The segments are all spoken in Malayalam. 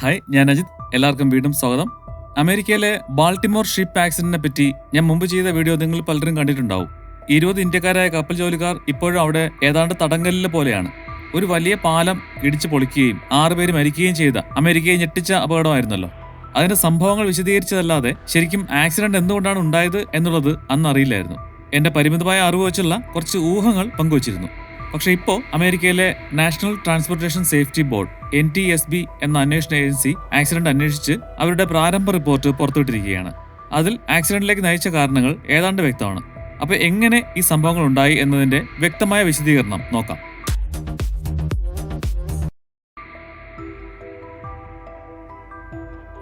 ഹായ് ഞാൻ അജിത്. എല്ലാവർക്കും വീണ്ടും സ്വാഗതം. അമേരിക്കയിലെ ബാൾട്ടിമോർ ഷിപ്പ് ആക്സിഡന്റിനെ പറ്റി ഞാൻ മുമ്പ് ചെയ്ത വീഡിയോ നിങ്ങൾ പലരും കണ്ടിട്ടുണ്ടാവും. ഇരുപത് ഇന്ത്യക്കാരായ കപ്പൽ ജോലിക്കാർ ഇപ്പോഴും അവിടെ ഏതാണ്ട് തടങ്കലിലെ പോലെയാണ്. ഒരു വലിയ പാലം ഇടിച്ചു പൊളിക്കുകയും ആറുപേര് മരിക്കുകയും ചെയ്ത അമേരിക്കയെ ഞെട്ടിച്ച അപകടമായിരുന്നല്ലോ. അതിന്റെ സംഭവങ്ങൾ വിശദീകരിച്ചതല്ലാതെ ശരിക്കും ആക്സിഡന്റ് എന്തുകൊണ്ടാണ് ഉണ്ടായത് എന്നുള്ളത് അന്ന് അറിയില്ലായിരുന്നു. എന്റെ പരിമിതമായ അറിവ് വെച്ചുള്ള കുറച്ച് ഊഹങ്ങൾ പങ്കുവച്ചിരുന്നു. പക്ഷേ ഇപ്പോൾ അമേരിക്കയിലെ national transportation safety board N T S B എന്ന അന്വേഷണ ഏജൻസി ആക്സിഡന്റ് അന്വേഷിച്ച് അവരുടെ പ്രാരംഭ റിപ്പോർട്ട് പുറത്തുവിട്ടിരിക്കുകയാണ്. അതിൽ ആക്സിഡന്റിലേക്ക് നയിച്ച കാരണങ്ങൾ ഏതാണ്ട് വ്യക്തമാണ്. അപ്പോൾ എങ്ങനെ ഈ സംഭവങ്ങൾ ഉണ്ടായി എന്നതിന്റെ വ്യക്തമായ വിശദീകരണം നോക്കാം.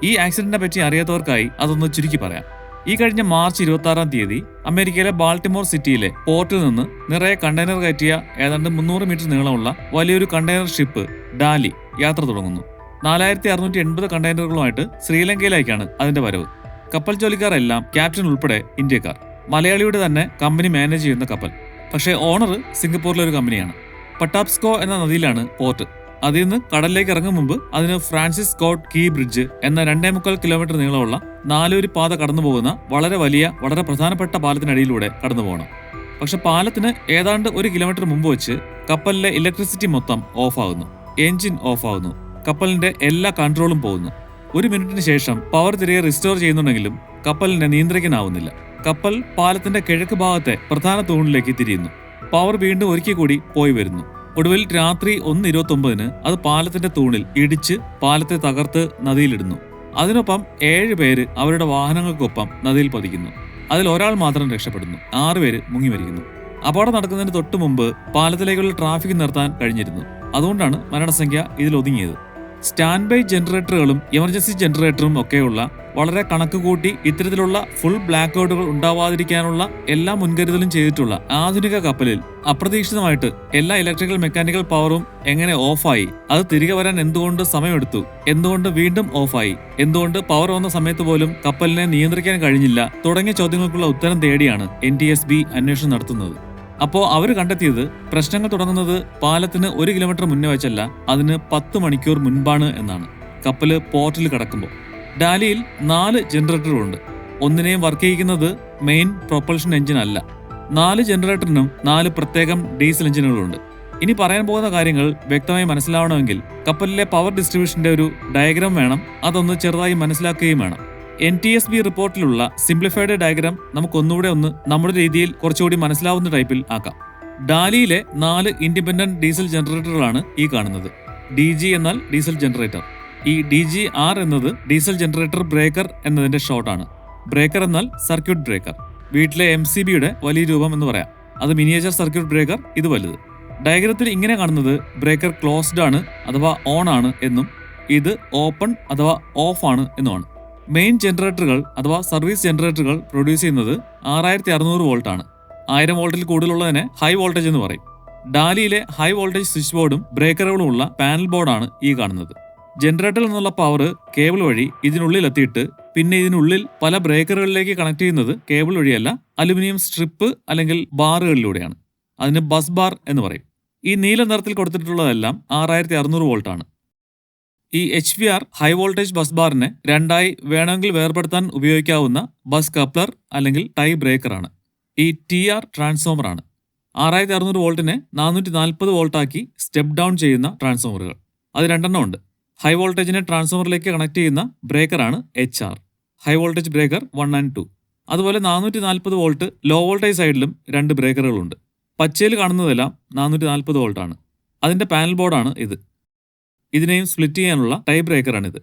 ഈ ആക്സിഡന്റിനെ പറ്റി അറിയാത്തവർക്കായി അതൊന്ന് ചുരുക്കി പറയാം. ഈ കഴിഞ്ഞ മാർച്ച് ഇരുപത്തി ആറാം തീയതി അമേരിക്കയിലെ ബാൾട്ടിമോർ സിറ്റിയിലെ പോർട്ടിൽ നിന്ന് നിറയെ കണ്ടെയ്നർ കയറ്റിയ ഏതാണ്ട് മുന്നൂറ് മീറ്റർ നീളമുള്ള വലിയൊരു കണ്ടെയ്നർ ഷിപ്പ് ഡാലി യാത്ര തുടങ്ങുന്നു. നാലായിരത്തി അറുന്നൂറ്റി എൺപത് കണ്ടെയ്നറുകളുമായിട്ട് ശ്രീലങ്കയിലേക്കാണ് അതിന്റെ വരവ്. കപ്പൽ ജോലിക്കാരെല്ലാം ക്യാപ്റ്റൻ ഉൾപ്പെടെ ഇന്ത്യക്കാർ. മലയാളിയുടെ തന്നെ കമ്പനി മാനേജ് ചെയ്യുന്ന കപ്പൽ. പക്ഷേ ഓണർ സിംഗപ്പൂരിലെ ഒരു കമ്പനിയാണ്. പട്ടാപ്സ്കോ എന്ന നദിയിലാണ് പോർട്ട്. അതിൽ നിന്ന് കടലിലേക്ക് ഇറങ്ങും മുമ്പ് അതിന് ഫ്രാൻസിസ് സ്കോട്ട് കീ ബ്രിഡ്ജ് എന്ന രണ്ടേ മുക്കാൽ കിലോമീറ്റർ നീളമുള്ള നാലൊരു പാത കടന്നു പോകുന്ന വളരെ വലിയ വളരെ പ്രധാനപ്പെട്ട പാലത്തിനടിയിലൂടെ കടന്നു പോകണം. പക്ഷെ പാലത്തിന് ഏതാണ്ട് ഒരു കിലോമീറ്റർ മുമ്പ് വെച്ച് കപ്പലിലെ ഇലക്ട്രിസിറ്റി മൊത്തം ഓഫാകുന്നു എഞ്ചിൻ ഓഫാകുന്നു കപ്പലിന്റെ എല്ലാ കൺട്രോളും പോകുന്നു. ഒരു മിനിറ്റിന് ശേഷം പവർ തിരികെ റിസ്റ്റോർ ചെയ്യുന്നുണ്ടെങ്കിലും കപ്പലിനെ നിയന്ത്രിക്കാനാവുന്നില്ല. കപ്പൽ പാലത്തിന്റെ കിഴക്ക് ഭാഗത്തെ പ്രധാന തൂണിലേക്ക് തിരിയുന്നു. പവർ വീണ്ടും ഒരിക്കൽ കൂടി പോയി വരുന്നു. ഒടുവിൽ രാത്രി ഒന്ന് ഇരുപത്തി ഒമ്പതിന് അത് പാലത്തിന്റെ തൂണിൽ ഇടിച്ച് പാലത്തെ തകർത്ത് നദിയിലിടുന്നു. അതിനൊപ്പം ഏഴ് പേര് അവരുടെ വാഹനങ്ങൾക്കൊപ്പം നദിയിൽ പതിക്കുന്നു. അതിൽ ഒരാൾ മാത്രം രക്ഷപ്പെടുന്നു. ആറുപേര് മുങ്ങി മരിക്കുന്നു. അപകടം നടക്കുന്നതിന് തൊട്ടു മുമ്പ് പാലത്തിലേക്കുള്ള ട്രാഫിക് നിർത്താൻ കഴിഞ്ഞിരുന്നു. അതുകൊണ്ടാണ് മരണസംഖ്യ ഇതിൽ ഒതുങ്ങിയത്. സ്റ്റാൻഡ് ബൈ ജനറേറ്ററുകളും എമർജൻസി ജനറേറ്ററും ഒക്കെയുള്ള വളരെ കണക്ക് കൂട്ടി ഇത്തരത്തിലുള്ള ഫുൾ ബ്ലാക്ക് ഔട്ടുകൾ ഉണ്ടാവാതിരിക്കാനുള്ള എല്ലാ മുൻകരുതലും ചെയ്തിട്ടുള്ള ആധുനിക കപ്പലിൽ അപ്രതീക്ഷിതമായിട്ട് എല്ലാ ഇലക്ട്രിക്കൽ മെക്കാനിക്കൽ പവറും എങ്ങനെ ഓഫായി അത് തിരികെ വരാൻ എന്തുകൊണ്ട് സമയമെടുത്തു? എന്തുകൊണ്ട് വീണ്ടും ഓഫായി എന്തുകൊണ്ട് പവർ വന്ന സമയത്ത് പോലും കപ്പലിനെ നിയന്ത്രിക്കാൻ കഴിഞ്ഞില്ല? തുടങ്ങിയ ചോദ്യങ്ങൾക്കുള്ള ഉത്തരം തേടിയാണ് എൻ ടി എസ് ബി അന്വേഷണം നടത്തുന്നത്. അപ്പോൾ അവർ കണ്ടെത്തിയത് പ്രശ്നങ്ങൾ തുടങ്ങുന്നത് പാലത്തിന് ഒരു കിലോമീറ്റർ മുന്നേ വെച്ചല്ല അതിന് പത്ത് മണിക്കൂർ മുൻപാണ് എന്നാണ്. കപ്പൽ പോർട്ടിൽ കടക്കുമ്പോൾ ഡാലിയിൽ നാല് ജനറേറ്ററുകളുണ്ട്. ഒന്നിനെയും വർക്ക് ചെയ്യിക്കുന്നത് മെയിൻ പ്രൊപ്പൽഷൻ എഞ്ചിൻ അല്ല. നാല് ജനറേറ്ററിനും നാല് പ്രത്യേകം ഡീസൽ എഞ്ചിനുകളുണ്ട്. ഇനി പറയാൻ പോകുന്ന കാര്യങ്ങൾ വ്യക്തമായി മനസ്സിലാവണമെങ്കിൽ കപ്പലിലെ പവർ ഡിസ്ട്രിബ്യൂഷന്റെ ഒരു ഡയഗ്രാം വേണം അതൊന്ന് ചെറുതായി മനസ്സിലാക്കുകയും വേണം. എൻ ടി എസ് ബി റിപ്പോർട്ടിലുള്ള സിംപ്ലിഫൈഡ് ഡയഗ്രാം നമുക്കൊന്നുകൂടെ ഒന്ന് നമ്മുടെ രീതിയിൽ കുറച്ചുകൂടി മനസ്സിലാവുന്ന ടൈപ്പിൽ ആക്കാം. ഡാലിയിലെ നാല് ഇൻഡിപെൻഡന്റ് ഡീസൽ ജനറേറ്ററുകളാണ് ഈ കാണുന്നത്. ഡി ജി എന്നാൽ ഡീസൽ ജനറേറ്റർ. ഈ ഡി ജി ആർ എന്നത് ഡീസൽ ജനറേറ്റർ ബ്രേക്കർ എന്നതിന്റെ ഷോർട്ടാണ് ബ്രേക്കർ എന്നാൽ സർക്യൂട്ട് ബ്രേക്കർ. വീട്ടിലെ എം സി ബിയുടെ വലിയ രൂപം എന്ന് പറയാം. അത് മിനിയേച്ചർ സർക്യൂട്ട് ബ്രേക്കർ ഇത് വലുത്. ഡയഗ്രത്തിൽ ഇങ്ങനെ കാണുന്നത് ബ്രേക്കർ ക്ലോസ്ഡ് ആണ് അഥവാ ഓൺ ആണ് എന്നും ഇത് ഓപ്പൺ അഥവാ ഓഫ് ആണ് എന്നുമാണ്. മെയിൻ ജനറേറ്ററുകൾ അഥവാ സർവീസ് ജനറേറ്ററുകൾ പ്രൊഡ്യൂസ് ചെയ്യുന്നത് ആറായിരത്തി അറുന്നൂറ് വോൾട്ട് ആണ്. ആയിരം വോൾട്ടിൽ കൂടുതലുള്ളതിനെ ഹൈ വോൾട്ടേജ് എന്ന് പറയും. ഡാലിയിലെ ഹൈ വോൾട്ടേജ് സ്വിച്ച് ബോർഡും ബ്രേക്കറുകളും ഉള്ള പാനൽ ബോർഡാണ് ഈ കാണുന്നത്. ജനറേറ്ററിൽ നിന്നുള്ള പവർ കേബിൾ വഴി ഇതിനുള്ളിൽ എത്തിയിട്ട് പിന്നെ ഇതിനുള്ളിൽ പല ബ്രേക്കറുകളിലേക്ക് കണക്ട് ചെയ്യുന്നത് കേബിൾ വഴിയല്ല അലുമിനിയം സ്ട്രിപ്പ് അല്ലെങ്കിൽ ബാറുകളിലൂടെയാണ് അതിന് ബസ് ബാർ എന്ന് പറയും. ഈ നീല നിറത്തിൽ കൊടുത്തിട്ടുള്ളതെല്ലാം ആറായിരത്തി അറുന്നൂറ് വോൾട്ടാണ് ഈ H V R high voltage bus ബാറിനെ രണ്ടായി വേണമെങ്കിൽ വേർപെടുത്താൻ ഉപയോഗിക്കാവുന്ന ബസ് കപ്ലർ അല്ലെങ്കിൽ ടൈ ബ്രേക്കറാണ് ഈ ടി ആർ ട്രാൻസ്ഫോമർ ആണ്. ആറായിരത്തി അറുന്നൂറ് വോൾട്ടിനെ നാനൂറ്റി നാൽപ്പത് വോൾട്ടാക്കി സ്റ്റെപ്പ് ഡൗൺ ചെയ്യുന്ന ട്രാൻസ്ഫോമറുകൾ അത് രണ്ടെണ്ണം ഉണ്ട്. ഹൈ വോൾട്ടേജിനെ ട്രാൻസ്ഫോമറിലേക്ക് കണക്ട് ചെയ്യുന്ന ബ്രേക്കറാണ് H R high voltage breaker one and two അതുപോലെ നാനൂറ്റി നാൽപ്പത് വോൾട്ട് ലോ വോൾട്ടേജ് സൈഡിലും രണ്ട് ബ്രേക്കറുകളുണ്ട് പച്ചയിൽ കാണുന്നതെല്ലാം നാനൂറ്റി നാൽപ്പത് വോൾട്ടാണ് അതിന്റെ പാനൽ ബോർഡാണ് ഇത്. ഇതിനെയും സ്പ്ലിറ്റ് ചെയ്യാനുള്ള ടൈ ബ്രേക്കറാണിത്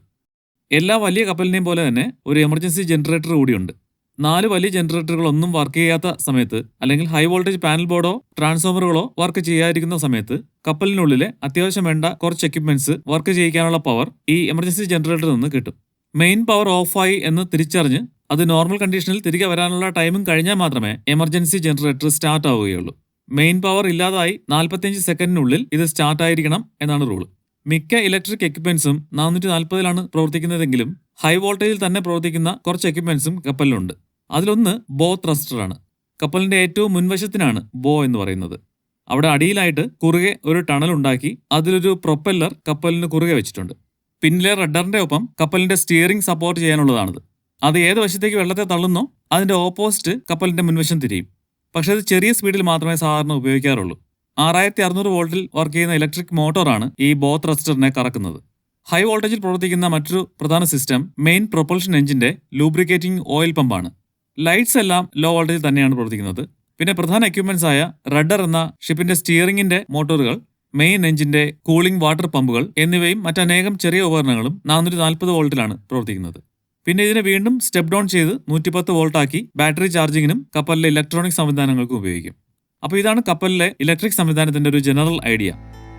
എല്ലാ വലിയ കപ്പലിനെയും പോലെ തന്നെ ഒരു എമർജൻസി ജനറേറ്റർ കൂടിയുണ്ട്. നാല് വലിയ ജനറേറ്ററുകൾ ഒന്നും വർക്ക് ചെയ്യാത്ത സമയത്ത് അല്ലെങ്കിൽ ഹൈ വോൾട്ടേജ് പാനൽ ബോർഡോ ട്രാൻസ്ഫോമറുകളോ വർക്ക് ചെയ്യാതിരിക്കുന്ന സമയത്ത് കപ്പലിനുള്ളിലെ അത്യാവശ്യം വേണ്ട കുറച്ച് എക്യുപ്മെന്റ്സ് വർക്ക് ചെയ്യിക്കാനുള്ള പവർ ഈ എമർജൻസി ജനറേറ്ററിൽ നിന്ന് കിട്ടും. മെയിൻ പവർ ഓഫായി എന്ന് തിരിച്ചറിഞ്ഞ് അത് നോർമൽ കണ്ടീഷനിൽ തിരികെ വരാനുള്ള ടൈമും കഴിഞ്ഞാൽ മാത്രമേ എമർജൻസി ജനറേറ്റർ സ്റ്റാർട്ട് ആവുകയുള്ളൂ. മെയിൻ പവർ ഇല്ലാതായി നാൽപ്പത്തിയഞ്ച് സെക്കൻഡിനുള്ളിൽ ഇത് സ്റ്റാർട്ട് ആയിരിക്കണം എന്നാണ് റൂൾ മിക്ക ഇലക്ട്രിക് എക്യുപ്മെന്റ്സും നാനൂറ്റി നാൽപ്പതിലാണ് പ്രവർത്തിക്കുന്നതെങ്കിലും ഹൈ വോൾട്ടേജിൽ തന്നെ പ്രവർത്തിക്കുന്ന കുറച്ച് എക്യുപ്മെന്റ്സും കപ്പലിലുണ്ട്. അതിലൊന്ന് ബോ ത്രസ്റ്റർ ആണ്. കപ്പലിന്റെ ഏറ്റവും മുൻവശത്തിനാണ് ബോ എന്ന് പറയുന്നത്. അവിടെ അടിയിലായിട്ട് കുറുകെ ഒരു ടണൽ ഉണ്ടാക്കി അതിലൊരു പ്രൊപ്പല്ലർ കപ്പലിന് കുറുകെ വെച്ചിട്ടുണ്ട്. പിന്നിലെ റഡറിന്റെ ഒപ്പം കപ്പലിന്റെ സ്റ്റിയറിംഗ് സപ്പോർട്ട് ചെയ്യാനുള്ളതാണത്. അത് ഏത് വശത്തേക്ക് വെള്ളത്തെ തള്ളുന്നോ അതിന്റെ ഓപ്പോസിറ്റ് കപ്പലിന്റെ മുൻവശം തിരിയും. പക്ഷേ അത് ചെറിയ സ്പീഡിൽ മാത്രമേ സാധാരണ ഉപയോഗിക്കാറുള്ളൂ. ആറായിരത്തി അറുന്നൂറ് വോൾട്ടിൽ വർക്ക് ചെയ്യുന്ന ഇലക്ട്രിക് മോട്ടോറാണ് ഈ ബോത്ത് ത്രസ്റ്ററിനെ കറക്കുന്നത്. ഹൈ വോൾട്ടേജിൽ പ്രവർത്തിക്കുന്ന മറ്റൊരു പ്രധാന സിസ്റ്റം മെയിൻ പ്രൊപ്പൽഷൻ എഞ്ചിന്റെ ലൂബ്രിക്കേറ്റിംഗ് ഓയിൽ പമ്പാണ്. ലൈറ്റ്സ് എല്ലാം ലോ വോൾട്ടേജിൽ തന്നെയാണ് പ്രവർത്തിക്കുന്നത്. പിന്നെ പ്രധാന എക്യുപ്മെന്റ്സ് ആയ റഡർ എന്ന ഷിപ്പിന്റെ സ്റ്റിയറിംഗിന്റെ മോട്ടോറുകൾ മെയിൻ എഞ്ചിന്റെ കൂളിംഗ് വാട്ടർ പമ്പുകൾ എന്നിവയും മറ്റനേകം ചെറിയ ഉപകരണങ്ങളും നാനൂറ്റി നാൽപ്പത് വോൾട്ടിലാണ് പ്രവർത്തിക്കുന്നത്. പിന്നെ ഇതിനെ വീണ്ടും സ്റ്റെപ്പ് ഡൗൺ ചെയ്ത് നൂറ്റിപ്പത്ത് വോൾട്ടാക്കി ബാറ്ററി ചാർജിങ്ങിനും കപ്പലിലെ ഇലക്ട്രോണിക് സംവിധാനങ്ങൾക്കും ഉപയോഗിക്കും. അപ്പോൾ ഇതാണ് കപ്പലിലെ ഇലക്ട്രിക് സംവിധാനത്തിന്റെ ഒരു ജനറൽ ഐഡിയ.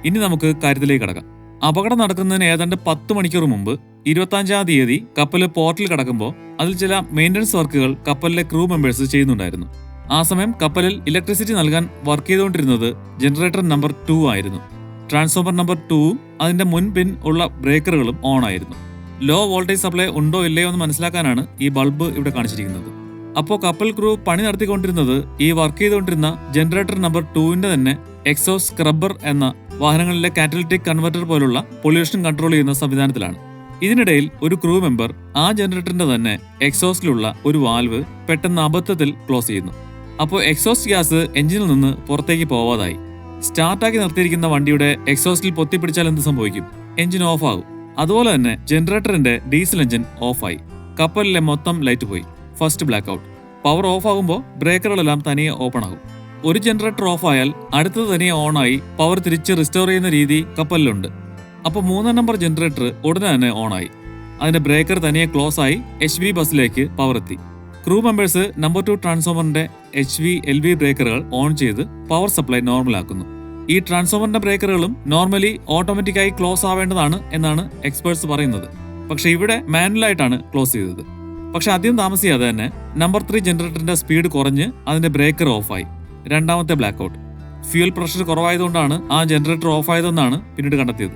ഇനി നമുക്ക് കാര്യത്തിലേക്ക് കടക്കാം. അപകടം നടക്കുന്നതിന് ഏതാണ്ട് പത്ത് മണിക്കൂർ മുമ്പ് ഇരുപത്തഞ്ചാം തീയതി കപ്പൽ പോർട്ടിൽ കടക്കുമ്പോൾ അതിൽ ചില മെയിന്റനൻസ് വർക്കുകൾ കപ്പലിലെ ക്രൂ മെമ്പേഴ്സ് ചെയ്യുന്നുണ്ടായിരുന്നു. ആ സമയം കപ്പലിൽ ഇലക്ട്രിസിറ്റി നൽകാൻ വർക്ക് ചെയ്തുകൊണ്ടിരുന്നത് ജനറേറ്റർ നമ്പർ ടു ആയിരുന്നു. ട്രാൻസ്ഫോമർ നമ്പർ ടൂവും അതിന്റെ മുൻപിൻ ഉള്ള ബ്രേക്കറുകളും ഓൺ ആയിരുന്നു. ലോ വോൾട്ടേജ് സപ്ലൈ ഉണ്ടോ ഇല്ലയോ എന്ന് മനസ്സിലാക്കാനാണ് ഈ ബൾബ് ഇവിടെ കാണിച്ചിരിക്കുന്നത്. അപ്പോൾ കപ്പൽ ക്രൂ പണി നടത്തിക്കൊണ്ടിരുന്നത് ഈ വർക്ക് ചെയ്തുകൊണ്ടിരുന്ന ജനറേറ്റർ നമ്പർ ടൂവിന്റെ തന്നെ എക്സോ സ്ക്രബ്ബർ എന്ന വാഹനങ്ങളിലെ കാറ്റലിറ്റിക് കൺവെർട്ടർ പോലുള്ള പൊല്യൂഷൻ കൺട്രോൾ ചെയ്യുന്ന സംവിധാനത്തിലാണ്. ഇതിനിടയിൽ ഒരു ക്രൂ മെമ്പർ ആ ജനറേറ്ററിന്റെ തന്നെ എക്സോസ്റ്റിലുള്ള ഒരു വാൽവ് പെട്ടെന്ന് അബദ്ധത്തിൽ ക്ലോസ് ചെയ്യുന്നു. അപ്പോൾ എക്സോസ്റ്റ് ഗ്യാസ് എഞ്ചിനിൽ നിന്ന് പുറത്തേക്ക് പോവാതായി. സ്റ്റാർട്ടാക്കി നിർത്തിയിരിക്കുന്ന വണ്ടിയുടെ എക്സോസ്റ്റിൽ പൊത്തിപ്പിടിച്ചാൽ എന്ത് സംഭവിക്കും? എഞ്ചിൻ ഓഫ് ആകും അതുപോലെ തന്നെ ജനറേറ്ററിന്റെ ഡീസൽ എഞ്ചിൻ ഓഫായി. കപ്പലിലെ മൊത്തം ലൈറ്റ് പോയി. First black out power off ആകുമ്പോൾ ബ്രേക്കറുകളെല്ലാം തനിയെ ഓപ്പൺ ആകും ഒരു ജനറേറ്റർ ഓഫ് ആയാൽ അടുത്തത് തനിയെ ഓൺ ആയി പവർ തിരിച്ച് റിസ്റ്റോർ ചെയ്യുന്ന രീതി കപ്പലിലുണ്ട്. അപ്പോൾ മൂന്നാം നമ്പർ ജനറേറ്റർ ഉടനെ തന്നെ ഓൺ ആയി അതിന്റെ ബ്രേക്കർ തനിയെ ക്ലോസ് ആയി എച്ച് വി ബസ്സിലേക്ക് പവർ എത്തി. ക്രൂ മെമ്പേഴ്സ് നമ്പർ ടു ട്രാൻസ്ഫോമറിന്റെ എച്ച് വി എൽ വി ബ്രേക്കറുകൾ ഓൺ ചെയ്ത് പവർ സപ്ലൈ നോർമൽ ആക്കുന്നു ഈ ട്രാൻസ്ഫോമറിന്റെ ബ്രേക്കറുകളും നോർമലി ഓട്ടോമാറ്റിക്കായി ക്ലോസ് ആവേണ്ടതാണ് എന്നാണ് എക്സ്പേർട്സ് പറയുന്നത്. പക്ഷെ ഇവിടെ മാനുവലായിട്ടാണ് ക്ലോസ് ചെയ്തത്. പക്ഷെ അധികം താമസിയാതെ തന്നെ നമ്പർ ത്രീ ജനറേറ്ററിന്റെ സ്പീഡ് കുറഞ്ഞ് അതിന്റെ ബ്രേക്കർ ഓഫായി. രണ്ടാമത്തെ ബ്ലാക്ക് ഔട്ട് ഫ്യൂൽ പ്രഷർ കുറവായതുകൊണ്ടാണ് ആ ജനറേറ്റർ ഓഫ് ആയതെന്നാണ് പിന്നീട് കണ്ടെത്തിയത്.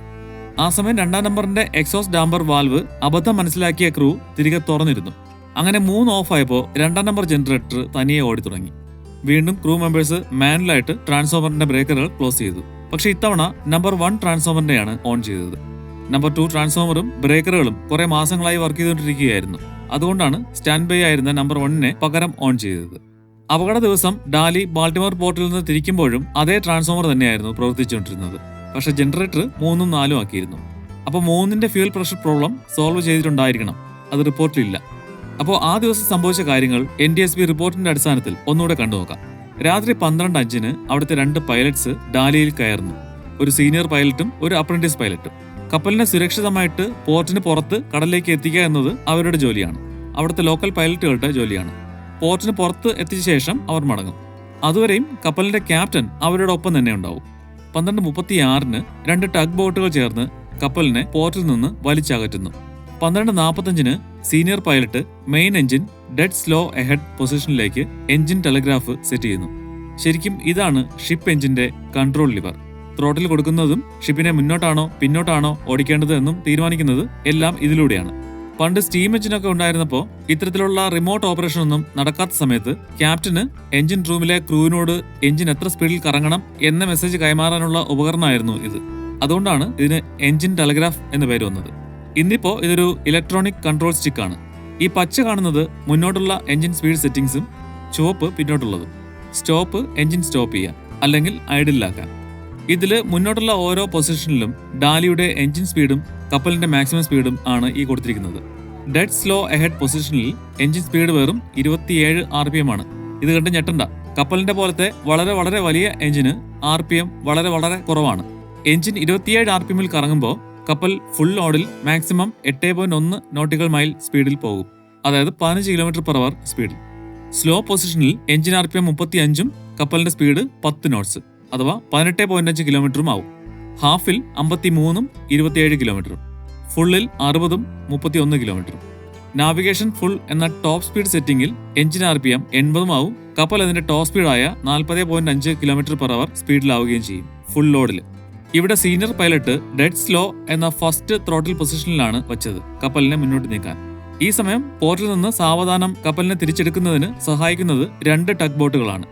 ആ സമയം രണ്ടാം നമ്പറിന്റെ എക്സോസ് ഡാംബർ വാൽവ് അബദ്ധം മനസ്സിലാക്കിയ ക്രൂ തിരികെ തുറന്നിരുന്നു. അങ്ങനെ മൂന്ന് ഓഫ് ആയപ്പോൾ രണ്ടാം നമ്പർ ജനറേറ്റർ തനിയെ ഓടി തുടങ്ങി വീണ്ടും ക്രൂ മെമ്പേഴ്സ് മാനുവലായിട്ട് ട്രാൻസ്ഫോമറിന്റെ ബ്രേക്കറുകൾ ക്ലോസ് ചെയ്തു. പക്ഷേ ഇത്തവണ നമ്പർ വൺ ട്രാൻസ്ഫോമറിന്റെയാണ് ഓൺ ചെയ്തത്. നമ്പർ ടു ട്രാൻസ്ഫോമറും ബ്രേക്കറുകളും കുറെ മാസങ്ങളായി വർക്ക് ചെയ്തുകൊണ്ടിരിക്കുകയായിരുന്നു. അതുകൊണ്ടാണ് സ്റ്റാൻഡ് ബൈ ആയിരുന്ന നമ്പർ വണ്ണിനെ പകരം ഓൺ ചെയ്തത്. അപകട ദിവസം ഡാലി ബാൾട്ടിമോർ പോർട്ടിൽ നിന്ന് തിരിക്കുമ്പോഴും അതേ ട്രാൻസ്ഫോമർ തന്നെയായിരുന്നു പ്രവർത്തിച്ചുകൊണ്ടിരുന്നത്. പക്ഷേ ജനറേറ്റർ മൂന്നും നാലും ആക്കിയിരുന്നു. അപ്പോൾ മൂന്നിന്റെ ഫ്യൂൽ പ്രഷർ പ്രോബ്ലം സോൾവ് ചെയ്തിട്ടുണ്ടായിരിക്കണം. അത് റിപ്പോർട്ടിലില്ല. അപ്പോൾ ആ ദിവസം സംഭവിച്ച കാര്യങ്ങൾ എൻ ഡി എസ് ബി റിപ്പോർട്ടിന്റെ അടിസ്ഥാനത്തിൽ ഒന്നുകൂടെ കണ്ടുനോക്കാം. രാത്രി പന്ത്രണ്ട് അഞ്ചിന് അവിടുത്തെ രണ്ട് പൈലറ്റ്സ് ഡാലിയിൽ കയറുന്നു. ഒരു സീനിയർ പൈലറ്റും ഒരു അപ്രന്റീസ് പൈലറ്റും കപ്പലിനെ സുരക്ഷിതമായിട്ട് പോർട്ടിന് പുറത്ത് കടലിലേക്ക് എത്തിക്കുക എന്നത് അവരുടെ ജോലിയാണ്. അവിടുത്തെ ലോക്കൽ പൈലറ്റുകളുടെ ജോലിയാണ്. പോർട്ടിന് പുറത്ത് എത്തിച്ച ശേഷം അവർ മടങ്ങും. അതുവരെയും കപ്പലിന്റെ ക്യാപ്റ്റൻ അവരുടെ ഒപ്പം തന്നെ ഉണ്ടാവും. പന്ത്രണ്ട് മുപ്പത്തിയാറിന് രണ്ട് ടഗ് ബോട്ടുകൾ ചേർന്ന് കപ്പലിനെ പോർട്ടിൽ നിന്ന് വലിച്ചകറ്റുന്നു. പന്ത്രണ്ട് നാൽപ്പത്തഞ്ചിന് senior pilot main engine dead slow ahead പൊസിഷനിലേക്ക് എഞ്ചിൻ ടെലഗ്രാഫ് സെറ്റ് ചെയ്യുന്നു. ശരിക്കും ഇതാണ് ഷിപ്പ് എഞ്ചിന്റെ കൺട്രോൾ ലിവർ ത്രോട്ടിൽ കൊടുക്കുന്നതും ഷിപ്പിനെ മുന്നോട്ടാണോ പിന്നോട്ടാണോ ഓടിക്കേണ്ടത് എന്നും തീരുമാനിക്കുന്നത് എല്ലാം ഇതിലൂടെയാണ്. പണ്ട് സ്റ്റീം എഞ്ചിനൊക്കെ ഉണ്ടായിരുന്നപ്പോൾ ഇത്തരത്തിലുള്ള റിമോട്ട് ഓപ്പറേഷൻ ഒന്നും നടക്കാത്ത സമയത്ത് ക്യാപ്റ്റന് എഞ്ചിൻ റൂമിലെ ക്രൂവിനോട് എഞ്ചിൻ എത്ര സ്പീഡിൽ കറങ്ങണം എന്ന മെസ്സേജ് കൈമാറാനുള്ള ഉപകരണമായിരുന്നു ഇത്. അതുകൊണ്ടാണ് ഇതിന് എഞ്ചിൻ ടെലഗ്രാഫ് എന്ന് പേര് വന്നത്. ഇന്നിപ്പോൾ ഇതൊരു ഇലക്ട്രോണിക് കൺട്രോൾ സ്റ്റിക്ക് ആണ്. ഈ പച്ച കാണുന്നത് മുന്നോട്ടുള്ള എഞ്ചിൻ സ്പീഡ് സെറ്റിംഗ്സും ചുവപ്പ് പിന്നോട്ടുള്ളതും. സ്റ്റോപ്പ് എഞ്ചിൻ സ്റ്റോപ്പ് ചെയ്യാൻ അല്ലെങ്കിൽ ഐഡിലാക്കാൻ ഇതിൽ മുന്നോട്ടുള്ള ഓരോ പൊസിഷനിലും ഡാലിയുടെ എഞ്ചിൻ സ്പീഡും കപ്പലിന്റെ മാക്സിമം സ്പീഡും ആണ് ഈ കൊടുത്തിരിക്കുന്നത്. ഡെഡ് സ്ലോ എഹെഡ് പൊസിഷനിൽ എഞ്ചിൻ സ്പീഡ് വെറും ഇരുപത്തിയേഴ് ആർ പി എം ആണ്. ഇത് കണ്ട് ഞെട്ടണ്ട. കപ്പലിന്റെ പോലത്തെ വളരെ വളരെ വലിയ എഞ്ചിന് ആർ പി എം വളരെ വളരെ കുറവാണ്. എഞ്ചിൻ ഇരുപത്തിയേഴ് ആർ പി എമ്മിൽ കറങ്ങുമ്പോൾ കപ്പൽ ഫുൾ ലോഡിൽ മാക്സിമം എട്ട് പോയിന്റ് ഒന്ന് നോട്ടിക്കൽ മൈൽ സ്പീഡിൽ പോകും. അതായത് പതിനഞ്ച് കിലോമീറ്റർ പെർ അവർ സ്പീഡിൽ. സ്ലോ പൊസിഷനിൽ എഞ്ചിൻ ആർ പി എം മുപ്പത്തി അഞ്ചും കപ്പലിന്റെ സ്പീഡ് പത്ത് നോട്ട്സ്. അഥവാ പതിനെട്ട് പോയിന്റ് അഞ്ച് കിലോമീറ്ററും ആവും. ഹാഫിൽ അമ്പത്തി മൂന്നും ഇരുപത്തിയേഴ് കിലോമീറ്ററും ഫുള്ളിൽ അറുപതും മുപ്പത്തി ഒന്ന് കിലോമീറ്ററും നാവിഗേഷൻ ഫുൾ എന്ന ടോപ്പ് സ്പീഡ് സെറ്റിംഗിൽ എഞ്ചിൻ ആർ പി എം എൺപതും ആവും. കപ്പൽ അതിന്റെ ടോപ്പ് സ്പീഡായ നാൽപ്പത് പോയിന്റ് അഞ്ച് കിലോമീറ്റർ പെർ അവർ സ്പീഡിലാവുകയും ചെയ്യും ഫുൾ ലോഡിൽ ഇവിടെ സീനിയർ പൈലറ്റ് ഡെഡ് സ്ലോ എന്ന ഫസ്റ്റ് ത്രോട്ടിൽ പൊസിഷനിലാണ് വെച്ചത് കപ്പലിനെ മുന്നോട്ട് നീക്കാൻ. ഈ സമയം പോർട്ടിൽ നിന്ന് സാവധാനം കപ്പലിനെ തിരിച്ചെടുക്കുന്നതിന് സഹായിക്കുന്നത് രണ്ട് ടഗ് ബോട്ടുകളാണ്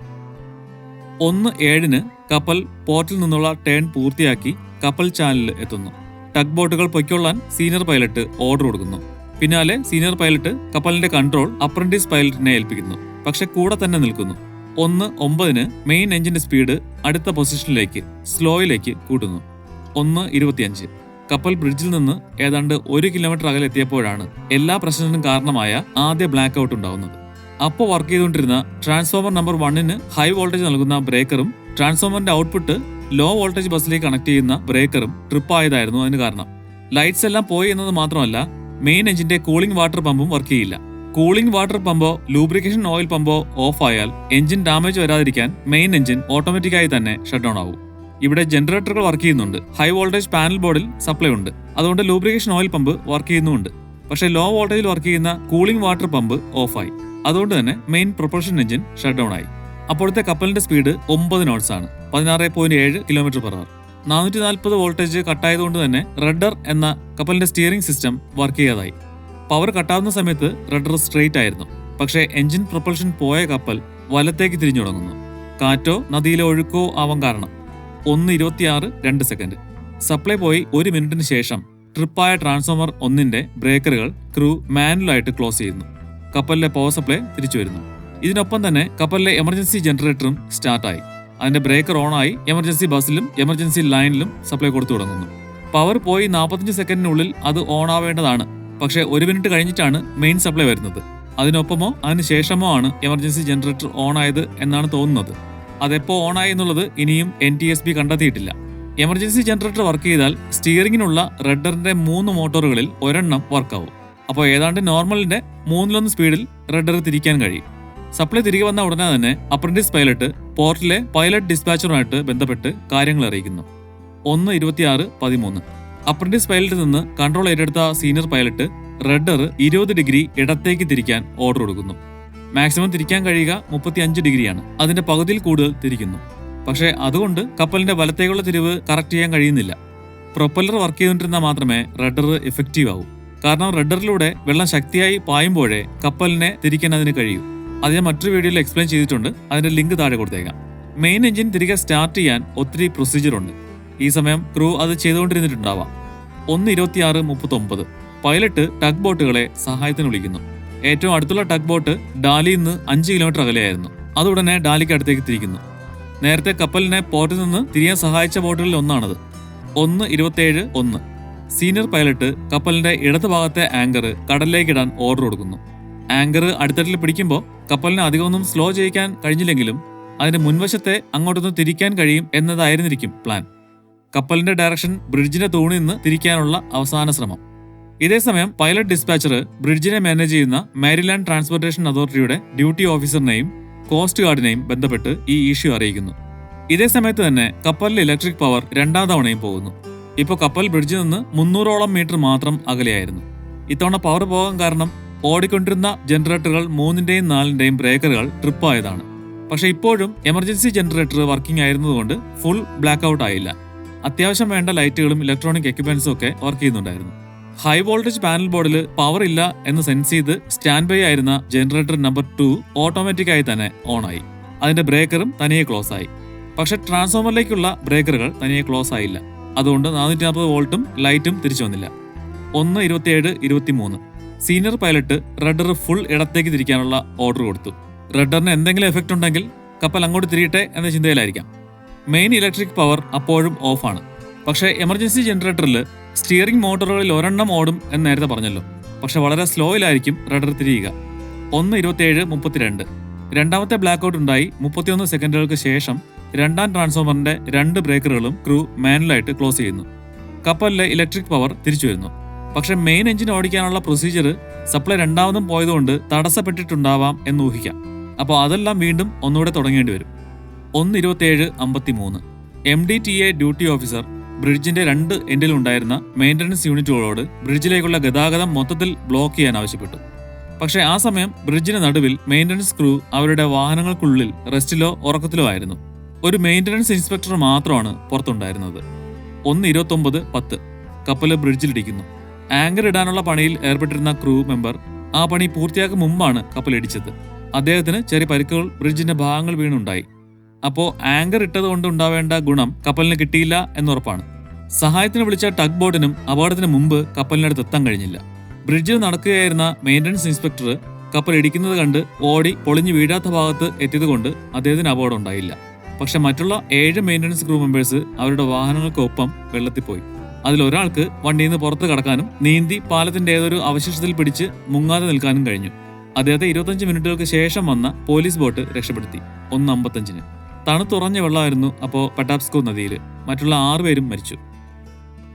ഒന്ന് ഏഴിന് കപ്പൽ പോർട്ടിൽ നിന്നുള്ള ടേൺ പൂർത്തിയാക്കി കപ്പൽ ചാനലിൽ എത്തുന്നു. ടഗ് ബോട്ടുകൾ പൊയ്ക്കൊള്ളാൻ സീനിയർ പൈലറ്റ് ഓർഡർ കൊടുക്കുന്നു. പിന്നാലെ സീനിയർ പൈലറ്റ് കപ്പലിന്റെ കൺട്രോൾ അപ്രന്റീസ് പൈലറ്റിനെ ഏൽപ്പിക്കുന്നു. പക്ഷെ കൂടെ തന്നെ നിൽക്കുന്നു. ഒന്ന് ഒമ്പതിന് മെയിൻ എഞ്ചിന്റെ സ്പീഡ് അടുത്ത പൊസിഷനിലേക്ക് സ്ലോയിലേക്ക് കൂട്ടുന്നു ഒന്ന് ഇരുപത്തിയഞ്ച്. കപ്പൽ ബ്രിഡ്ജിൽ നിന്ന് ഏതാണ്ട് ഒരു കിലോമീറ്റർ അകലെത്തിയപ്പോഴാണ് എല്ലാ പ്രശ്നത്തിനും കാരണമായ ആദ്യ ബ്ലാക്ക് ഔട്ട് ഉണ്ടാവുന്നത്. അപ്പോൾ വർക്ക് ചെയ്തുകൊണ്ടിരുന്ന ട്രാൻസ്ഫോമർ നമ്പർ വണ്ണിന് ഹൈ വോൾട്ടേജ് നൽകുന്ന ബ്രേക്കറും ട്രാൻസ്ഫോമറിന്റെ ഔട്ട്പുട്ട് ലോ വോൾട്ടേജ് ബസ്സിലേക്ക് കണക്ട് ചെയ്യുന്ന ബ്രേക്കറും ട്രിപ്പ് ആയതായിരുന്നു അതിന് കാരണം. ലൈറ്റ്സ് എല്ലാം പോയി എന്നത് മാത്രമല്ല മെയിൻ എഞ്ചിന്റെ കൂളിംഗ് വാട്ടർ പമ്പും വർക്ക് ചെയ്യില്ല. കൂളിംഗ് വാട്ടർ പമ്പോ ലൂബ്രിക്കേഷൻ ഓയിൽ പമ്പോ ഓഫ് ആയാൽ എഞ്ചിൻ ഡാമേജ് വരാതിരിക്കാൻ മെയിൻ എഞ്ചിൻ ഓട്ടോമാറ്റിക്കായി തന്നെ ഷട്ട് ഡൗൺ ആവും. ഇവിടെ ജനറേറ്ററുകൾ വർക്ക് ചെയ്യുന്നുണ്ട്. ഹൈ വോൾട്ടേജ് പാനൽ ബോർഡിൽ സപ്ലൈ ഉണ്ട്. അതുകൊണ്ട് ലൂബ്രിക്കേഷൻ ഓയിൽ പമ്പ് വർക്ക് ചെയ്യുന്നുമുണ്ട്. പക്ഷേ ലോ വോൾട്ടേജിൽ വർക്ക് ചെയ്യുന്ന കൂളിംഗ് വാട്ടർ പമ്പ് ഓഫായി അതുകൊണ്ട് തന്നെ main propulsion engine shut down ആയി. അപ്പോഴത്തെ കപ്പലിന്റെ സ്പീഡ് ഒമ്പത് നോട്ട്സ് ആണ്. പതിനാറ് പോയിന്റ് ഏഴ് കിലോമീറ്റർ പെർ അവർ നാനൂറ്റി നാൽപ്പത് വോൾട്ടേജ് കട്ടായതുകൊണ്ട് തന്നെ റഡർ എന്ന കപ്പലിന്റെ സ്റ്റിയറിംഗ് സിസ്റ്റം വർക്ക് ചെയ്യാതായി. പവർ കട്ടാവുന്ന സമയത്ത് റഡർ സ്ട്രെയിറ്റ് ആയിരുന്നു. പക്ഷേ എഞ്ചിൻ പ്രൊപ്പൽഷൻ പോയ കപ്പൽ വലത്തേക്ക് തിരിഞ്ഞു തുടങ്ങുന്നു കാറ്റോ നദിയിലെ ഒഴുക്കോ ആവാൻ കാരണം. ഒന്ന് ഇരുപത്തിയാറ് രണ്ട് സെക്കൻഡ് സപ്ലൈ പോയി ഒരു മിനിറ്റിന് ശേഷം ട്രിപ്പായ ട്രാൻസ്ഫോമർ ഒന്നിന്റെ ബ്രേക്കറുകൾ ക്രൂ മാനുവലായിട്ട് ക്ലോസ് ചെയ്യുന്നു. കപ്പലിലെ പവർ സപ്ലൈ തിരിച്ചു വരുന്നു. ഇതിനൊപ്പം തന്നെ കപ്പലിലെ എമർജൻസി ജനറേറ്ററും സ്റ്റാർട്ടായി അതിന്റെ ബ്രേക്കർ ഓണായി എമർജൻസി ബസ്സിലും എമർജൻസി ലൈനിലും സപ്ലൈ കൊടുത്തു തുടങ്ങുന്നു. പവർ പോയി നാൽപ്പത്തഞ്ച് സെക്കൻഡിനുള്ളിൽ അത് ഓൺ ആവേണ്ടതാണ്. പക്ഷേ ഒരു മിനിറ്റ് കഴിഞ്ഞിട്ടാണ് മെയിൻ സപ്ലൈ വരുന്നത്. അതിനൊപ്പമോ അതിന് ശേഷമോ ആണ് എമർജൻസി ജനറേറ്റർ ഓൺ ആയത് എന്നാണ് തോന്നുന്നത്. അതെപ്പോ ഓൺ ആയി എന്നുള്ളത് ഇനിയും എൻ ടി എസ് ബി കണ്ടെത്തിയിട്ടില്ല. എമർജൻസി ജനറേറ്റർ വർക്ക് ചെയ്താൽ സ്റ്റിയറിംഗിനുള്ള റെഡറിന്റെ മൂന്ന് മോട്ടോറുകളിൽ ഒരെണ്ണം വർക്കാവും അപ്പോൾ ഏതാണ്ട് നോർമലിന്റെ മൂന്നിലൊന്ന് സ്പീഡിൽ റഡർ തിരിക്കാൻ കഴിയും. സപ്ലൈ തിരികെ വന്ന ഉടനെ തന്നെ അപ്രന്റീസ് പൈലറ്റ് പോർട്ടിലെ പൈലറ്റ് ഡിസ്പാച്ചറുമായിട്ട് ബന്ധപ്പെട്ട് കാര്യങ്ങൾ അറിയിക്കുന്നു. ഒന്ന് ഇരുപത്തിയാറ് പതിമൂന്ന്. അപ്രന്റീസ് പൈലറ്റിൽ നിന്ന് കൺട്രോൾ ഏറ്റെടുത്ത സീനിയർ പൈലറ്റ് റഡർ ഇരുപത് ഡിഗ്രി ഇടത്തേക്ക് തിരിക്കാൻ ഓർഡർ കൊടുക്കുന്നു. മാക്സിമം തിരിക്കാൻ കഴിയുക മുപ്പത്തിയഞ്ച് ഡിഗ്രിയാണ്. അതിന്റെ പകുതിയിൽ കൂടുതൽ തിരിക്കുന്നു. പക്ഷേ അതുകൊണ്ട് കപ്പലിന്റെ വലത്തേക്കുള്ള തിരിവ് കറക്റ്റ് ചെയ്യാൻ കഴിയുന്നില്ല. പ്രൊപ്പല്ലർ വർക്ക് ചെയ്തുകൊണ്ടിരുന്നാൽ മാത്രമേ റഡർ എഫക്റ്റീവ് ആവൂ. കാരണം റഡറിലൂടെ വെള്ളം ശക്തിയായി പായുമ്പോഴേ കപ്പലിനെ തിരിക്കാൻ അതിന് കഴിയൂ. അത് ഞാൻ മറ്റൊരു വീഡിയോയിൽ എക്സ്പ്ലെയിൻ ചെയ്തിട്ടുണ്ട്. അതിന്റെ ലിങ്ക് താഴെ കൊടുത്തേക്കാം. മെയിൻ എഞ്ചിൻ തിരികെ സ്റ്റാർട്ട് ചെയ്യാൻ ഒത്തിരി പ്രൊസീജിയർ ഉണ്ട്. ഈ സമയം ക്രൂ അത് ചെയ്തുകൊണ്ടിരുന്നിട്ടുണ്ടാവാം. ഒന്ന് ഇരുപത്തിയാറ് മുപ്പത്തൊമ്പത്. പൈലറ്റ് ടഗ് ബോട്ടുകളെ സഹായത്തിന് വിളിക്കുന്നു. ഏറ്റവും അടുത്തുള്ള ടഗ് ബോട്ട് ഡാലിയിൽ നിന്ന് അഞ്ച് കിലോമീറ്റർ അകലെയായിരുന്നു. അതുടനെ ഡാലിക്ക് അടുത്തേക്ക് തിരിക്കുന്നു. നേരത്തെ കപ്പലിനെ പോർട്ടിൽ നിന്ന് തിരിയാൻ സഹായിച്ച ബോട്ടുകളിൽ ഒന്നാണത്. ഒന്ന് ഇരുപത്തിയേഴ് ഒന്ന്. സീനിയർ പൈലറ്റ് കപ്പലിന്റെ ഇടതുഭാഗത്തെ ആങ്കർ കടലിലേക്കിടാൻ ഓർഡർ കൊടുക്കുന്നു. ആങ്കർ അടിത്തട്ടിൽ പിടിക്കുമ്പോൾ കപ്പലിനെ അധികമൊന്നും സ്ലോ ചെയ്യിക്കാൻ കഴിഞ്ഞില്ലെങ്കിലും അതിന്റെ മുൻവശത്തെ അങ്ങോട്ടൊന്ന് തിരിക്കാൻ കഴിയും എന്നതായിരുന്നിരിക്കും പ്ലാൻ കപ്പലിന്റെ ഡയറക്ഷൻ ബ്രിഡ്ജിന്റെ തൂണിൽ നിന്ന് തിരിക്കാനുള്ള അവസാന ശ്രമം. ഇതേസമയം പൈലറ്റ് ഡിസ്പാച്ചർ ബ്രിഡ്ജിനെ മാനേജ് ചെയ്യുന്ന മാരിലാൻഡ് ട്രാൻസ്പോർട്ടേഷൻ അതോറിറ്റിയുടെ ഡ്യൂട്ടി ഓഫീസറിനെയും കോസ്റ്റ് ഗാർഡിനെയും ബന്ധപ്പെട്ട് ഈ ഇഷ്യൂ അറിയിക്കുന്നു. ഇതേ സമയത്ത് തന്നെ കപ്പലിലെ ഇലക്ട്രിക് പവർ രണ്ടാം തവണയും പോകുന്നു. ഇപ്പോൾ കപ്പൽ ബ്രിഡ്ജിൽ നിന്ന് മുന്നൂറോളം മീറ്റർ മാത്രം അകലെയായിരുന്നു. ഇത്തവണ പവർ പോകാൻ കാരണം ഓടിക്കൊണ്ടിരുന്ന ജനറേറ്ററുകൾ മൂന്നിന്റെയും നാലിന്റെയും ബ്രേക്കറുകൾ ട്രിപ്പ് ആയതാണ്. പക്ഷെ ഇപ്പോഴും എമർജൻസി ജനറേറ്റർ വർക്കിംഗ് ആയിരുന്നതുകൊണ്ട് ഫുൾ ബ്ലാക്ക് ഔട്ട് ആയില്ല. അത്യാവശ്യം വേണ്ട ലൈറ്റുകളും ഇലക്ട്രോണിക് എക്യുപ്മെന്റ്സും ഒക്കെ വർക്ക് ചെയ്യുന്നുണ്ടായിരുന്നു. ഹൈ വോൾട്ടേജ് പാനൽ ബോർഡിൽ പവർ ഇല്ല എന്ന് സെൻസ് ചെയ്ത് സ്റ്റാൻഡ് ബൈ ആയിരുന്ന ജനറേറ്റർ നമ്പർ ടു ഓട്ടോമാറ്റിക് ആയി തന്നെ ഓൺ ആയി. അതിന്റെ ബ്രേക്കറും തനിയെ ക്ലോസ് ആയി. പക്ഷെ ട്രാൻസ്ഫോമറിലേക്കുള്ള ബ്രേക്കറുകൾ തനിയെ ക്ലോസ് ആയില്ല. അതുകൊണ്ട് നാനൂറ്റി നാൽപ്പത് വോൾട്ടും ലൈറ്റും തിരിച്ചു വന്നില്ല. ഒന്ന് ഇരുപത്തിയേഴ് ഇരുപത്തിമൂന്ന്. സീനിയർ പൈലറ്റ് റഡർ ഫുൾ ഇടത്തേക്ക് തിരിക്കാനുള്ള ഓർഡർ കൊടുത്തു. റഡറിന് എന്തെങ്കിലും എഫക്റ്റ് ഉണ്ടെങ്കിൽ കപ്പൽ അങ്ങോട്ട് തിരിയട്ടെ എന്ന ചിന്തയിലായിരിക്കാം. മെയിൻ ഇലക്ട്രിക് പവർ അപ്പോഴും ഓഫാണ്. പക്ഷേ എമർജൻസി ജനറേറ്ററിൽ സ്റ്റിയറിംഗ് മോട്ടോറുകളിൽ ഒരെണ്ണം ഓടും എന്ന് നേരത്തെ പറഞ്ഞല്ലോ. പക്ഷെ വളരെ സ്ലോയിലായിരിക്കും റഡർ തിരിയുക. ഒന്ന് ഇരുപത്തിയേഴ് മുപ്പത്തിരണ്ട്. രണ്ടാമത്തെ ബ്ലാക്ക് ഔട്ട് ഉണ്ടായി മുപ്പത്തിയൊന്ന് സെക്കൻഡുകൾക്ക് ശേഷം രണ്ടാം ട്രാൻസ്ഫോമറിന്റെ രണ്ട് ബ്രേക്കറുകളും ക്രൂ മാനുവലായിട്ട് ക്ലോസ് ചെയ്യുന്നു. കപ്പലിലെ ഇലക്ട്രിക് പവർ തിരിച്ചു വരുന്നു. പക്ഷെ മെയിൻ എഞ്ചിൻ ഓടിക്കാനുള്ള പ്രൊസീജിയർ സപ്ലൈ രണ്ടാമതും പോയതുകൊണ്ട് തടസ്സപ്പെട്ടിട്ടുണ്ടാവാം എന്ന് ഊഹിക്കാം. അപ്പോൾ അതെല്ലാം വീണ്ടും ഒന്നുകൂടെ തുടങ്ങേണ്ടി വരും. ഒന്ന് ഇരുപത്തിയേഴ് അമ്പത്തി മൂന്ന് M D T A duty officer ബ്രിഡ്ജിന്റെ രണ്ട് എൻഡിലുണ്ടായിരുന്ന മെയിന്റനൻസ് യൂണിറ്റുകളോട് ബ്രിഡ്ജിലേക്കുള്ള ഗതാഗതം മൊത്തത്തിൽ ബ്ലോക്ക് ചെയ്യാൻ ആവശ്യപ്പെട്ടു. പക്ഷേ ആ സമയം ബ്രിഡ്ജിന് നടുവിൽ മെയിന്റനൻസ് ക്രൂ അവരുടെ വാഹനങ്ങൾക്കുള്ളിൽ റെസ്റ്റിലോ ഉറക്കത്തിലോ ആയിരുന്നു. ഒരു മെയിന്റനൻസ് ഇൻസ്പെക്ടർ മാത്രമാണ് പുറത്തുണ്ടായിരുന്നത്. ഒന്ന് ഇരുപത്തൊമ്പത് പത്ത്. കപ്പൽ ബ്രിഡ്ജിലിടിക്കുന്നു. ആങ്കർ ഇടാനുള്ള പണിയിൽ ഏർപ്പെട്ടിരുന്ന ക്രൂ മെമ്പർ ആ പണി പൂർത്തിയാക്കും മുമ്പാണ് കപ്പൽ ഇടിച്ചത് അദ്ദേഹത്തിന് ചെറിയ പരിക്കുകൾ ബ്രിഡ്ജിന്റെ ഭാഗങ്ങൾ വീണുണ്ടായി. അപ്പോൾ ആങ്കർ ഇട്ടത് കൊണ്ട് ഉണ്ടാവേണ്ട ഗുണം കപ്പലിന് കിട്ടിയില്ല എന്നുറപ്പാണ്. സഹായത്തിന് വിളിച്ച ടഗ് ബോട്ടിനും അപകടത്തിന് മുമ്പ് കപ്പലിനടുത്ത് എത്താൻ കഴിഞ്ഞില്ല. ബ്രിഡ്ജിൽ നടക്കുകയായിരുന്ന മെയിന്റനൻസ് ഇൻസ്പെക്ടർ കപ്പൽ ഇടിക്കുന്നത് കണ്ട് ഓടി പൊളിഞ്ഞു വീഴാത്ത ഭാഗത്ത് എത്തിയതുകൊണ്ട് അദ്ദേഹത്തിന് അപകടം ഉണ്ടായില്ല. പക്ഷെ മറ്റുള്ള ഏഴ് മെയിന്റനൻസ് ക്രൂ മെമ്പേഴ്സ് അവരുടെ വാഹനങ്ങൾക്കൊപ്പം വെള്ളത്തിൽ പോയി അതിലൊരാൾക്ക് വണ്ടിയിൽ നിന്ന് പുറത്ത് കടക്കാനും നീന്തി പാലത്തിന്റെ ഏതൊരു അവശിഷ്ടത്തിൽ പിടിച്ച് മുങ്ങാതെ നിൽക്കാനും കഴിഞ്ഞു. അദ്ദേഹത്തെ ഇരുപത്തഞ്ച് മിനിറ്റുകൾക്ക് ശേഷം വന്ന പോലീസ് ബോട്ട് രക്ഷപ്പെടുത്തി. ഒന്ന് അമ്പത്തഞ്ചിന്. തണുത്തുറഞ്ഞ വെള്ളമായിരുന്നു അപ്പോൾ പട്ടാപ്സ്കോ നദിയിൽ. മറ്റുള്ള ആറുപേരും മരിച്ചു.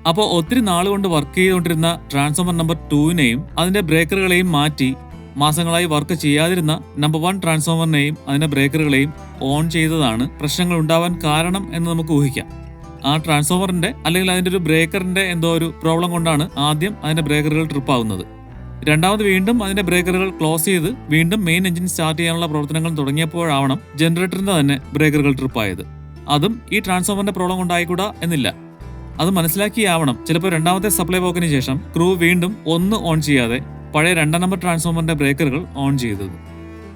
അപ്പോൾ ഒത്തിരി നാളുകൊണ്ട് വർക്ക് ചെയ്തുകൊണ്ടിരുന്ന ട്രാൻസ്ഫോമർ നമ്പർ ടൂവിനെയും അതിന്റെ ബ്രേക്കറുകളെയും മാറ്റി മാസങ്ങളായി വർക്ക് ചെയ്യാതിരുന്ന നമ്പർ വൺ ട്രാൻസ്ഫോമറിനെയും അതിന്റെ ബ്രേക്കറുകളെയും ഓൺ ചെയ്തതാണ് പ്രശ്നങ്ങൾ ഉണ്ടാവാൻ കാരണം എന്ന് നമുക്ക് ഊഹിക്കാം. ആ ട്രാൻസ്ഫോമറിന്റെ അല്ലെങ്കിൽ അതിന്റെ ഒരു ബ്രേക്കറിന്റെ എന്തോ ഒരു പ്രോബ്ലം കൊണ്ടാണ് ആദ്യം അതിന്റെ ബ്രേക്കറുകൾ ട്രിപ്പ് ആവുന്നത്. രണ്ടാമത് വീണ്ടും അതിന്റെ ബ്രേക്കറുകൾ ക്ലോസ് ചെയ്ത് വീണ്ടും മെയിൻ എഞ്ചിൻ സ്റ്റാർട്ട് ചെയ്യാനുള്ള പ്രവർത്തനങ്ങൾ തുടങ്ങിയപ്പോഴാവണം ജനറേറ്ററിന്റെ തന്നെ ബ്രേക്കറുകൾ ട്രിപ്പ് ആയത്. അതും ഈ ട്രാൻസ്ഫോമറിന്റെ പ്രോബ്ലം കൊണ്ടായിക്കൂടാ എന്നില്ല. അത് മനസ്സിലാക്കിയാവണം ചിലപ്പോൾ രണ്ടാമത്തെ സപ്ലൈ പോക്കിന് ശേഷം ക്രൂ വീണ്ടും ഒന്ന് ഓൺ ചെയ്യാതെ പഴയ രണ്ടാം നമ്പർ ട്രാൻസ്ഫോമറിന്റെ ബ്രേക്കറുകൾ ഓൺ ചെയ്തത്.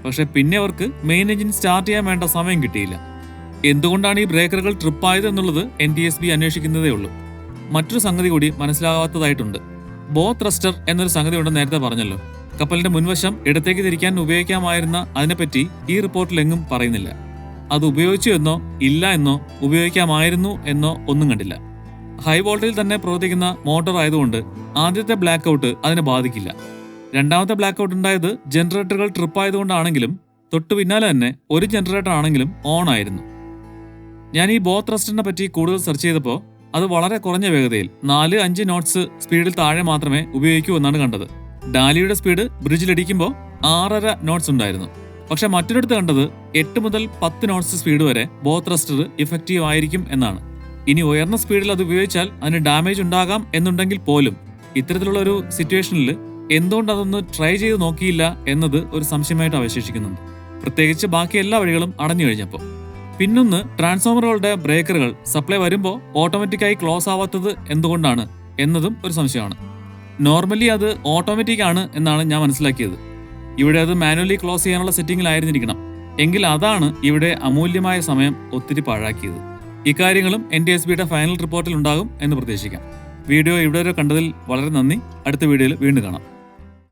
പക്ഷെ പിന്നെ അവർക്ക് മെയിൻ എഞ്ചിൻ സ്റ്റാർട്ട് ചെയ്യാൻ വേണ്ട സമയം കിട്ടിയില്ല. എന്തുകൊണ്ടാണ് ഈ ബ്രേക്കറുകൾ ട്രിപ്പായത് എന്നുള്ളത് എൻ ടി എസ് ബി അന്വേഷിക്കുന്നതേ ഉള്ളൂ. മറ്റൊരു സംഗതി കൂടി മനസ്സിലാകാത്തതായിട്ടുണ്ട്. ബോ ത്രസ്റ്റർ എന്നൊരു സംഗതി ഉണ്ടെന്ന് നേരത്തെ പറഞ്ഞല്ലോ. കപ്പലിന്റെ മുൻവശം ഇടത്തേക്ക് തിരിക്കാൻ ഉപയോഗിക്കാമായിരുന്ന അതിനെപ്പറ്റി ഈ റിപ്പോർട്ടിൽ എങ്ങും പറയുന്നില്ല. അത് ഉപയോഗിച്ചു എന്നോ ഇല്ല എന്നോ ഉപയോഗിക്കാമായിരുന്നു എന്നോ ഒന്നും കണ്ടില്ല. ഹൈ വോൾട്ടേജിൽ തന്നെ പ്രവർത്തിക്കുന്ന മോട്ടോർ ആയതുകൊണ്ട് ആദ്യത്തെ ബ്ലാക്ക് ഔട്ട് അതിനെ ബാധിക്കില്ല. രണ്ടാമത്തെ ബ്ലാക്ക് ഔട്ട് ഉണ്ടായത് ജനറേറ്ററുകൾ ട്രിപ്പ് ആയതുകൊണ്ടാണെങ്കിലും തൊട്ടു പിന്നാലെ തന്നെ ഒരു ജനറേറ്റർ ആണെങ്കിലും ഓൺ ആയിരുന്നു. ഞാൻ ഈ ബോ ത്രസ്റ്ററിനെ പറ്റി കൂടുതൽ സെർച്ച് ചെയ്തപ്പോൾ അത് വളരെ കുറഞ്ഞ വേഗതയിൽ നാല് അഞ്ച് നോട്ട്സ് സ്പീഡിൽ താഴെ മാത്രമേ ഉപയോഗിക്കൂ എന്നാണ് കണ്ടത്. ഡാലിയുടെ സ്പീഡ് ബ്രിഡ്ജിലിടിക്കുമ്പോൾ ആറര നോട്ട്സ് ഉണ്ടായിരുന്നു. പക്ഷെ മറ്റൊരിടത്ത് കണ്ടത് എട്ട് മുതൽ പത്ത് നോട്ട്സ് സ്പീഡ് വരെ ബോ ത്രസ്റ്റർ ഇഫക്റ്റീവ് ആയിരിക്കും എന്നാണ്. ഇനി ഉയർന്ന സ്പീഡിൽ അത് ഉപയോഗിച്ചാൽ അതിന് ഡാമേജ് ഉണ്ടാകാം എന്നുണ്ടെങ്കിൽ പോലും ഇത്തരത്തിലുള്ള ഒരു സിറ്റുവേഷനിൽ എന്തുകൊണ്ട് അതൊന്ന് ട്രൈ ചെയ്ത് നോക്കിയില്ല എന്നത് ഒരു സംശയമായിട്ട് അവശേഷിക്കുന്നുണ്ട്. പ്രത്യേകിച്ച് ബാക്കി എല്ലാ വഴികളും അടഞ്ഞു കഴിഞ്ഞപ്പോൾ. പിന്നൊന്ന് ട്രാൻസ്ഫോമറുകളുടെ ബ്രേക്കറുകൾ സപ്ലൈ വരുമ്പോൾ ഓട്ടോമാറ്റിക്കായി ക്ലോസ് ആവാത്തത് എന്തുകൊണ്ടാണ് എന്നതും ഒരു സംശയമാണ്. നോർമലി അത് ഓട്ടോമാറ്റിക് ആണ് എന്നാണ് ഞാൻ മനസ്സിലാക്കിയത്. ഇവിടെ അത് മാനുവലി ക്ലോസ് ചെയ്യാനുള്ള സെറ്റിംഗിലായിരുന്നിരിക്കണം എങ്കിൽ അതാണ് ഇവിടെ അമൂല്യമായ സമയം ഒത്തിരി പാഴാക്കിയത്. ഇക്കാര്യങ്ങളും എൻ ഡി എസ് ബിയുടെ ഫൈനൽ റിപ്പോർട്ടിൽ ഉണ്ടാകും എന്ന് പ്രതീക്ഷിക്കാം. വീഡിയോ ഇവിടെ വരെ കണ്ടതിൽ വളരെ നന്ദി. അടുത്ത വീഡിയോയിൽ വീണ്ടും കാണാം.